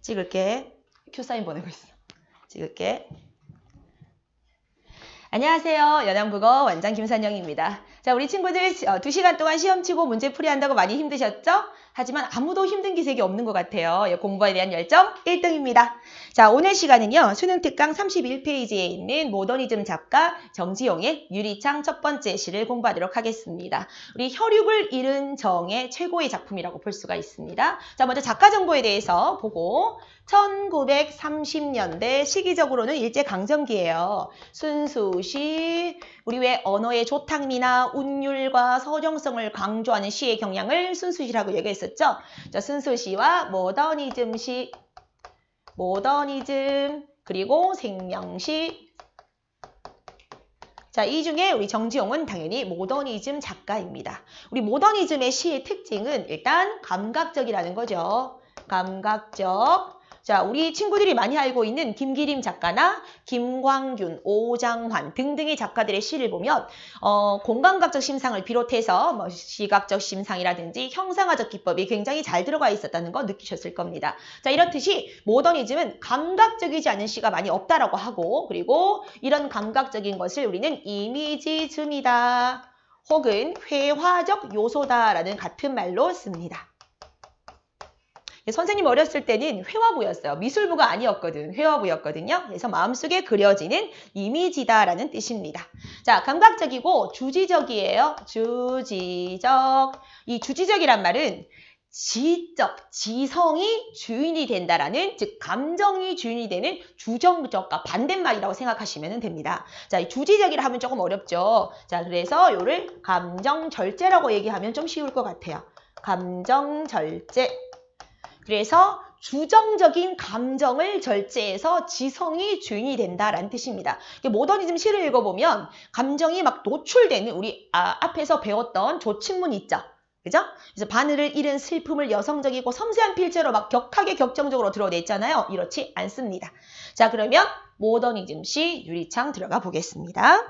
찍을게. 큐 사인 보내고 있어. 찍을게. 안녕하세요. 연암국어 원장 김산영입니다. 자, 우리 친구들 어, 2시간 동안 시험 치고 문제 풀이 한다고 많이 힘드셨죠? 하지만 아무도 힘든 기색이 없는 것 같아요. 예, 공부에 대한 열정 1등입니다. 자, 오늘 시간은요. 수능 특강 31페이지에 있는 모더니즘 작가 정지용의 유리창 첫 번째 시를 공부하도록 하겠습니다. 우리 혈육을 잃은 정의 최고의 작품이라고 볼 수가 있습니다. 자, 먼저 작가 정보에 대해서 보고 1930년대 시기적으로는 일제강점기예요. 순수 시, 우리 왜 언어의 조탕미나 운율과 서정성을 강조하는 시의 경향을 순수시라고 얘기했었죠. 자, 순수시와 모더니즘시, 모더니즘, 그리고 생명시. 자, 이 중에 우리 정지용은 당연히 모더니즘 작가입니다. 우리 모더니즘의 시의 특징은 일단 감각적이라는 거죠. 감각적. 자, 우리 친구들이 많이 알고 있는 김기림 작가나 김광균, 오장환 등등의 작가들의 시를 보면 어, 공감각적 심상을 비롯해서 뭐 시각적 심상이라든지 형상화적 기법이 굉장히 잘 들어가 있었다는 거 느끼셨을 겁니다. 자, 이렇듯이 모더니즘은 감각적이지 않은 시가 많이 없다라고 하고 그리고 이런 감각적인 것을 우리는 이미지즘이다 혹은 회화적 요소다라는 같은 말로 씁니다. 선생님 어렸을 때는 회화부였어요. 미술부가 아니었거든. 회화부였거든요. 그래서 마음속에 그려지는 이미지다라는 뜻입니다. 자, 감각적이고 주지적이에요. 주지적. 이 주지적이란 말은 지적, 지성이 주인이 된다라는 즉 감정이 주인이 되는 주정적과 반대말이라고 생각하시면 됩니다. 자, 이 주지적이라 하면 조금 어렵죠. 자, 그래서 요를 감정 절제라고 얘기하면 좀 쉬울 것 같아요. 감정 절제. 그래서 주정적인 감정을 절제해서 지성이 주인이 된다라는 뜻입니다. 모더니즘 시를 읽어보면 감정이 막 노출되는 우리 아, 앞에서 배웠던 조친문 있죠. 그죠? 그래서 바늘을 잃은 슬픔을 여성적이고 섬세한 필체로 막 격하게 격정적으로 드러냈잖아요. 이렇지 않습니다. 자 그러면 모더니즘 시 유리창 들어가 보겠습니다.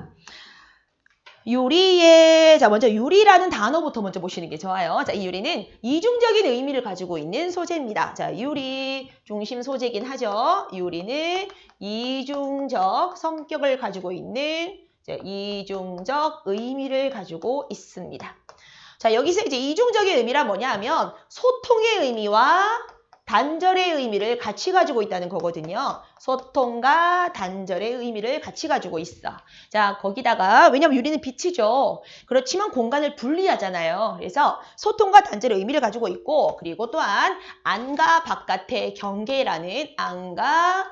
유리의 자 먼저 유리라는 단어부터 먼저 보시는 게 좋아요. 자, 이 유리는 이중적인 의미를 가지고 있는 소재입니다. 자, 유리 중심 소재긴 하죠. 유리는 이중적 성격을 가지고 있는 자, 이중적 의미를 가지고 있습니다. 자, 여기서 이제 이중적인 의미란 뭐냐 하면 소통의 의미와 단절의 의미를 같이 가지고 있다는 거거든요. 소통과 단절의 의미를 같이 가지고 있어. 자, 거기다가 왜냐면 유리는 빛이죠. 그렇지만 공간을 분리하잖아요. 그래서 소통과 단절의 의미를 가지고 있고 그리고 또한 안과 바깥의 경계라는 안과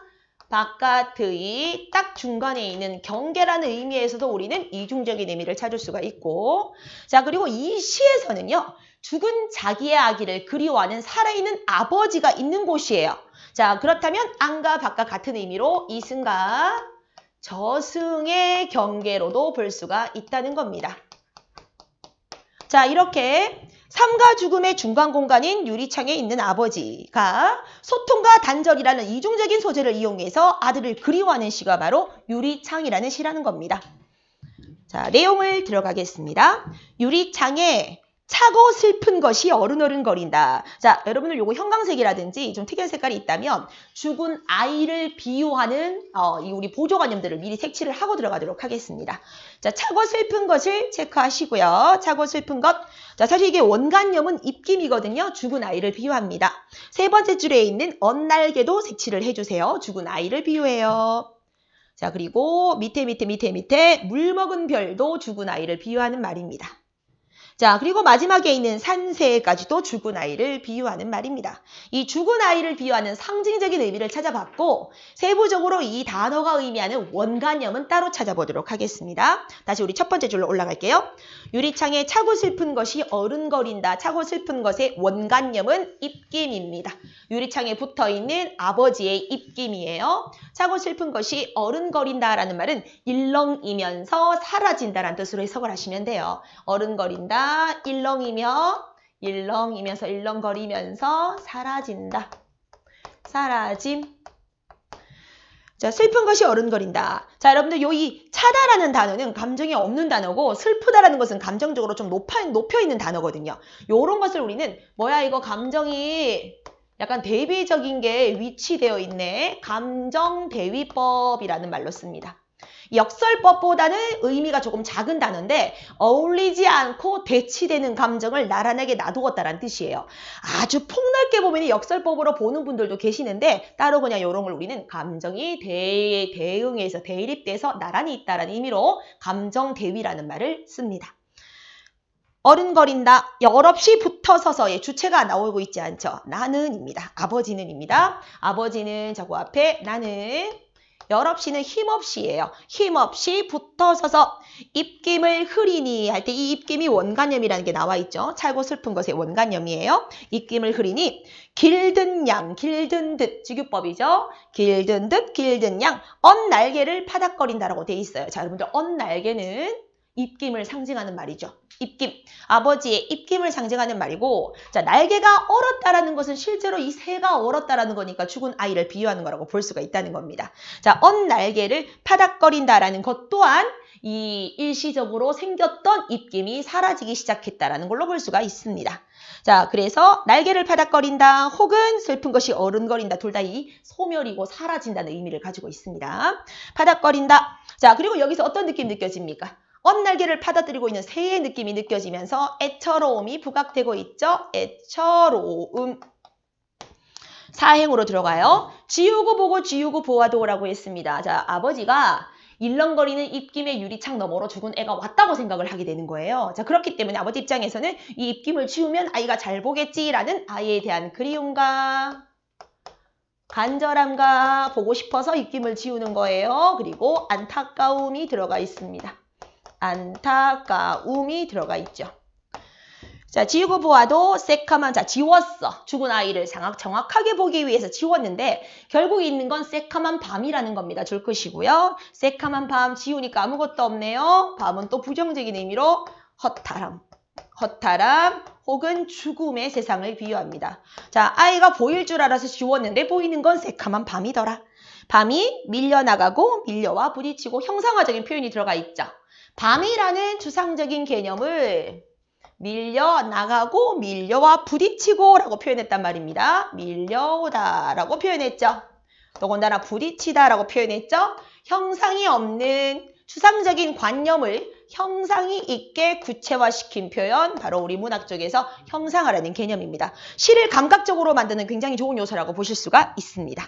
바깥의 딱 중간에 있는 경계라는 의미에서도 우리는 이중적인 의미를 찾을 수가 있고 자 그리고 이 시에서는요 죽은 자기의 아기를 그리워하는 살아있는 아버지가 있는 곳이에요. 자, 그렇다면 안과 바깥 같은 의미로 이승과 저승의 경계로도 볼 수가 있다는 겁니다. 자, 이렇게 삶과 죽음의 중간 공간인 유리창에 있는 아버지가 소통과 단절이라는 이중적인 소재를 이용해서 아들을 그리워하는 시가 바로 유리창이라는 시라는 겁니다. 자, 내용을 들어가겠습니다. 유리창에 차고 슬픈 것이 어른어른거린다. 자, 여러분들 요거 형광색이라든지 좀 특이한 색깔이 있다면 죽은 아이를 비유하는 어, 이 우리 보조관념들을 미리 색칠을 하고 들어가도록 하겠습니다. 자, 차고 슬픈 것을 체크하시고요. 차고 슬픈 것. 자, 사실 이게 원관념은 입김이거든요. 죽은 아이를 비유합니다. 세 번째 줄에 있는 언날개도 색칠을 해주세요. 죽은 아이를 비유해요. 자, 그리고 밑에 밑에 밑에 밑에 물 먹은 별도 죽은 아이를 비유하는 말입니다. 자, 그리고 마지막에 있는 산새까지도 죽은 아이를 비유하는 말입니다. 이 죽은 아이를 비유하는 상징적인 의미를 찾아봤고 세부적으로 이 단어가 의미하는 원관념은 따로 찾아보도록 하겠습니다. 다시 우리 첫 번째 줄로 올라갈게요. 유리창에 차고 슬픈 것이 어른거린다. 차고 슬픈 것의 원관념은 입김입니다. 유리창에 붙어있는 아버지의 입김이에요. 차고 슬픈 것이 어른거린다라는 말은 일렁이면서 사라진다라는 뜻으로 해석을 하시면 돼요. 어른거린다. 일렁이며 일렁이면서 일렁거리면서 사라진다. 사라짐. 자, 슬픈 것이 어른거린다. 자, 여러분들 요 이 차다라는 단어는 감정이 없는 단어고 슬프다라는 것은 감정적으로 좀 높아, 높여 있는 단어거든요. 요런 것을 우리는 뭐야 이거 감정이 약간 대비적인 게 위치되어 있네. 감정 대위법이라는 말로 씁니다. 역설법보다는 의미가 조금 작은 단어인데 어울리지 않고 대치되는 감정을 나란하게 놔두었다는 뜻이에요. 아주 폭넓게 보면 역설법으로 보는 분들도 계시는데 따로 그냥 이런 걸 우리는 감정이 대, 대응해서 대립돼서 나란히 있다는 의미로 감정 대위라는 말을 씁니다. 어른거린다. 여럿이 붙어서서의 주체가 나오고 있지 않죠. 나는입니다. 아버지는입니다. 아버지는 저거 앞에 나는 여럿이는 힘없이예요. 힘없이 붙어서서 입김을 흐리니 할 때 이 입김이 원관념이라는 게 나와 있죠. 찰고 슬픈 것의 원관념이에요. 입김을 흐리니 길든 양, 길든 듯 주규법이죠. 길든 듯, 길든 양, 언 날개를 파닥거린다라고 돼 있어요. 자, 여러분들 언 날개는 입김을 상징하는 말이죠. 입김. 아버지의 입김을 상징하는 말이고, 자, 날개가 얼었다라는 것은 실제로 이 새가 얼었다라는 거니까 죽은 아이를 비유하는 거라고 볼 수가 있다는 겁니다. 자, 언 날개를 파닥거린다라는 것 또한 이 일시적으로 생겼던 입김이 사라지기 시작했다라는 걸로 볼 수가 있습니다. 자, 그래서 날개를 파닥거린다 혹은 슬픈 것이 어른거린다 둘 다 이 소멸이고 사라진다는 의미를 가지고 있습니다. 파닥거린다. 자, 그리고 여기서 어떤 느낌 느껴집니까? 언날개를 파다들이고 있는 새의 느낌이 느껴지면서 애처로움이 부각되고 있죠. 애처로움. 사행으로 들어가요. 지우고 보고 지우고 보아도라고 했습니다. 자, 아버지가 일렁거리는 입김의 유리창 너머로 죽은 애가 왔다고 생각을 하게 되는 거예요. 자, 그렇기 때문에 아버지 입장에서는 이 입김을 지우면 아이가 잘 보겠지라는 아이에 대한 그리움과 간절함과 보고 싶어서 입김을 지우는 거예요. 그리고 안타까움이 들어가 있습니다. 안타까움이 들어가 있죠. 자, 지우고 보아도 새카만, 자, 지웠어. 죽은 아이를 정확하게 보기 위해서 지웠는데, 결국 있는 건 새카만 밤이라는 겁니다. 줄 것이고요. 새카만 밤 지우니까 아무것도 없네요. 밤은 또 부정적인 의미로 허탈함, 허탈함, 혹은 죽음의 세상을 비유합니다. 자, 아이가 보일 줄 알아서 지웠는데 보이는 건 새카만 밤이더라. 밤이 밀려나가고 밀려와 부딪히고 형상화적인 표현이 들어가 있죠. 밤이라는 추상적인 개념을 밀려 나가고 밀려와 부딪히고 라고 표현했단 말입니다. 밀려오다 라고 표현했죠. 더군다나 부딪히다 라고 표현했죠. 형상이 없는 추상적인 관념을 형상이 있게 구체화시킨 표현 바로 우리 문학 쪽에서 형상화라는 개념입니다. 시를 감각적으로 만드는 굉장히 좋은 요소라고 보실 수가 있습니다.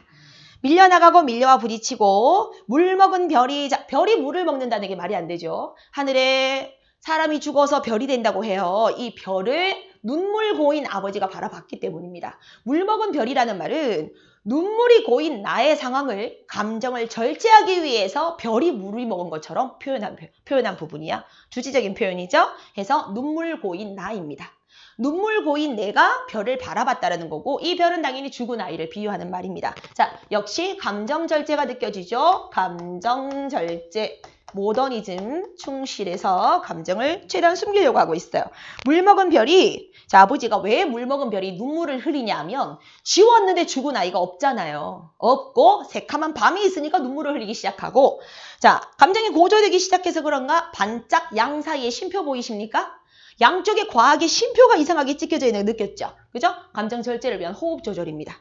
밀려나가고 밀려와 부딪히고 물 먹은 별이 자, 별이 물을 먹는다는 게 말이 안 되죠. 하늘에 사람이 죽어서 별이 된다고 해요. 이 별을 눈물 고인 아버지가 바라봤기 때문입니다. 물 먹은 별이라는 말은 눈물이 고인 나의 상황을 감정을 절제하기 위해서 별이 물을 먹은 것처럼 표현한 표현한 부분이야. 주지적인 표현이죠. 해서 눈물 고인 나입니다. 눈물 고인 내가 별을 바라봤다라는 거고 이 별은 당연히 죽은 아이를 비유하는 말입니다. 자, 역시 감정 절제가 느껴지죠. 감정 절제. 모더니즘 충실해서 감정을 최대한 숨기려고 하고 있어요. 물 먹은 별이 자 아버지가 왜 물 먹은 별이 눈물을 흘리냐 하면 지웠는데 죽은 아이가 없잖아요. 없고 새카만 밤이 있으니까 눈물을 흘리기 시작하고 자 감정이 고조되기 시작해서 그런가 반짝 양 사이에 쉼표 보이십니까? 양쪽에 과하게 쉼표가 이상하게 찍혀져 있는 거 느꼈죠? 그죠? 감정 절제를 위한 호흡 조절입니다.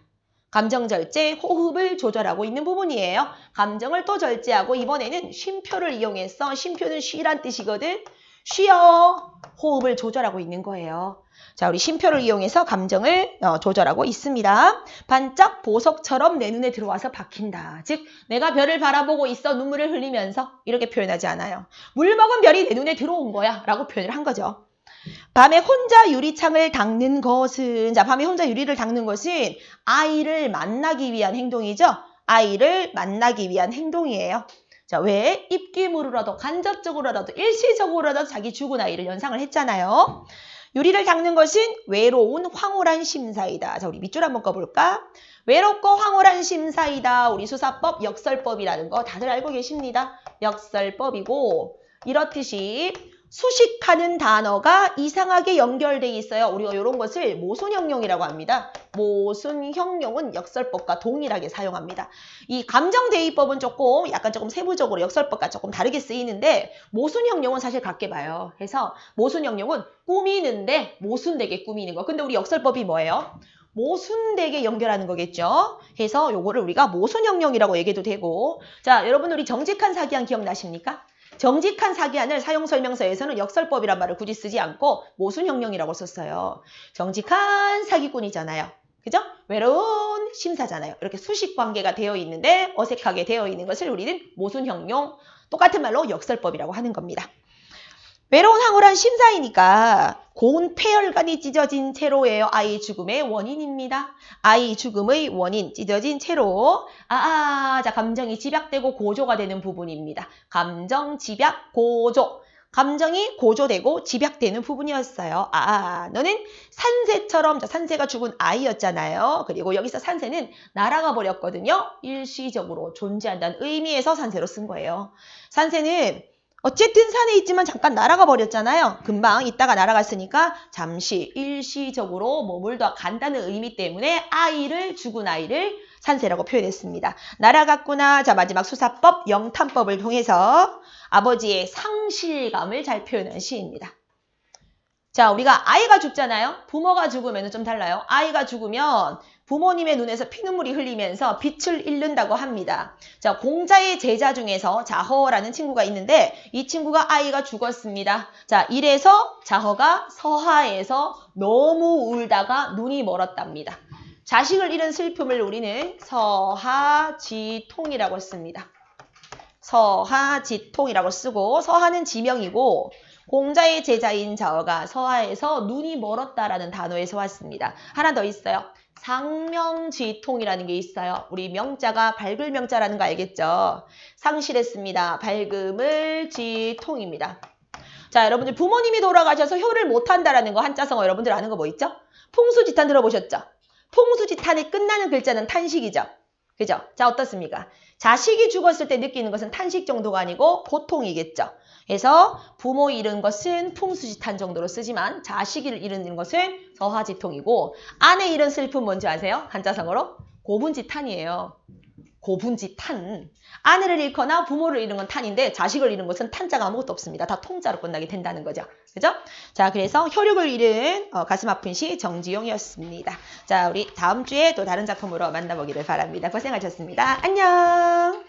감정 절제, 호흡을 조절하고 있는 부분이에요. 감정을 또 절제하고 이번에는 쉼표를 이용해서 쉼표는 쉬란 뜻이거든. 쉬어 호흡을 조절하고 있는 거예요. 자, 우리 쉼표를 이용해서 감정을 어, 조절하고 있습니다. 반짝 보석처럼 내 눈에 들어와서 박힌다. 즉, 내가 별을 바라보고 있어 눈물을 흘리면서 이렇게 표현하지 않아요. 물 먹은 별이 내 눈에 들어온 거야 라고 표현을 한 거죠. 밤에 혼자 유리창을 닦는 것은 자 밤에 혼자 유리를 닦는 것은 아이를 만나기 위한 행동이죠. 아이를 만나기 위한 행동이에요. 자, 왜? 입김으로라도 간접적으로라도 일시적으로라도 자기 죽은 아이를 연상을 했잖아요. 유리를 닦는 것은 외로운 황홀한 심사이다. 자, 우리 밑줄 한번 꺼볼까? 외롭고 황홀한 심사이다. 우리 수사법, 역설법이라는 거 다들 알고 계십니다. 역설법이고 이렇듯이 수식하는 단어가 이상하게 연결돼 있어요. 우리가 이런 것을 모순형용이라고 합니다. 모순형용은 역설법과 동일하게 사용합니다. 이 감정대입법은 조금 약간 조금 세부적으로 역설법과 조금 다르게 쓰이는데 모순형용은 사실 같게 봐요. 그래서 모순형용은 꾸미는데 모순되게 꾸미는 거. 근데 우리 역설법이 뭐예요? 모순되게 연결하는 거겠죠. 해서 요거를 우리가 모순형용이라고 얘기해도 되고 자 여러분 우리 정직한 사기한 기억나십니까? 정직한 사기한을 사용설명서에서는 역설법이란 말을 굳이 쓰지 않고 모순형용이라고 썼어요. 정직한 사기꾼이잖아요. 그죠? 외로운 심사잖아요. 이렇게 수식 관계가 되어 있는데 어색하게 되어 있는 것을 우리는 모순형용 똑같은 말로 역설법이라고 하는 겁니다. 외로운 황홀한 심사이니까 고운 폐혈관이 찢어진 채로예요. 아이 죽음의 원인입니다. 아이 죽음의 원인 찢어진 채로 아, 자 감정이 집약되고 고조가 되는 부분입니다. 감정 집약 고조 감정이 고조되고 집약되는 부분이었어요. 아, 너는 산새처럼 자, 산새가 죽은 아이였잖아요. 그리고 여기서 산새는 날아가 버렸거든요. 일시적으로 존재한다는 의미에서 산새로 쓴 거예요. 산새는 어쨌든 산에 있지만 잠깐 날아가 버렸잖아요. 금방 있다가 날아갔으니까 잠시 일시적으로 머물다 간다는 의미 때문에 아이를 죽은 아이를 산새라고 표현했습니다. 날아갔구나. 자 마지막 수사법 영탄법을 통해서 아버지의 상실감을 잘 표현한 시입니다. 자 우리가 아이가 죽잖아요. 부모가 죽으면 좀 달라요. 아이가 죽으면 부모님의 눈에서 피눈물이 흘리면서 빛을 잃는다고 합니다. 자, 공자의 제자 중에서 자허라는 친구가 있는데 이 친구가 아이가 죽었습니다. 자, 이래서 자허가 서하에서 너무 울다가 눈이 멀었답니다. 자식을 잃은 슬픔을 우리는 서하지통이라고 씁니다. 서하지통이라고 쓰고 서하는 지명이고 공자의 제자인 자어가 서하에서 눈이 멀었다라는 단어에서 왔습니다. 하나 더 있어요. 상명지통이라는 게 있어요. 우리 명자가 밝을 명자라는 거 알겠죠? 상실했습니다. 밝음을 지통입니다. 자, 여러분들 부모님이 돌아가셔서 효를 못한다라는 거 한자성어 여러분들 아는 거 뭐 있죠? 풍수지탄 들어보셨죠? 풍수지탄이 끝나는 글자는 탄식이죠. 그죠? 자, 어떻습니까? 자식이 죽었을 때 느끼는 것은 탄식 정도가 아니고 고통이겠죠. 그래서 부모 잃은 것은 풍수지탄 정도로 쓰지만 자식을 잃은 것은 서하지통이고 아내 잃은 슬픔 뭔지 아세요? 한자성어로 고분지탄이에요. 고분지탄. 아내를 잃거나 부모를 잃은 건 탄인데 자식을 잃은 것은 탄자가 아무것도 없습니다. 다 통자로 끝나게 된다는 거죠. 그죠? 자, 그래서 혈육을 잃은 어, 가슴 아픈 시 정지용이었습니다. 자, 우리 다음 주에 또 다른 작품으로 만나보기를 바랍니다. 고생하셨습니다. 안녕!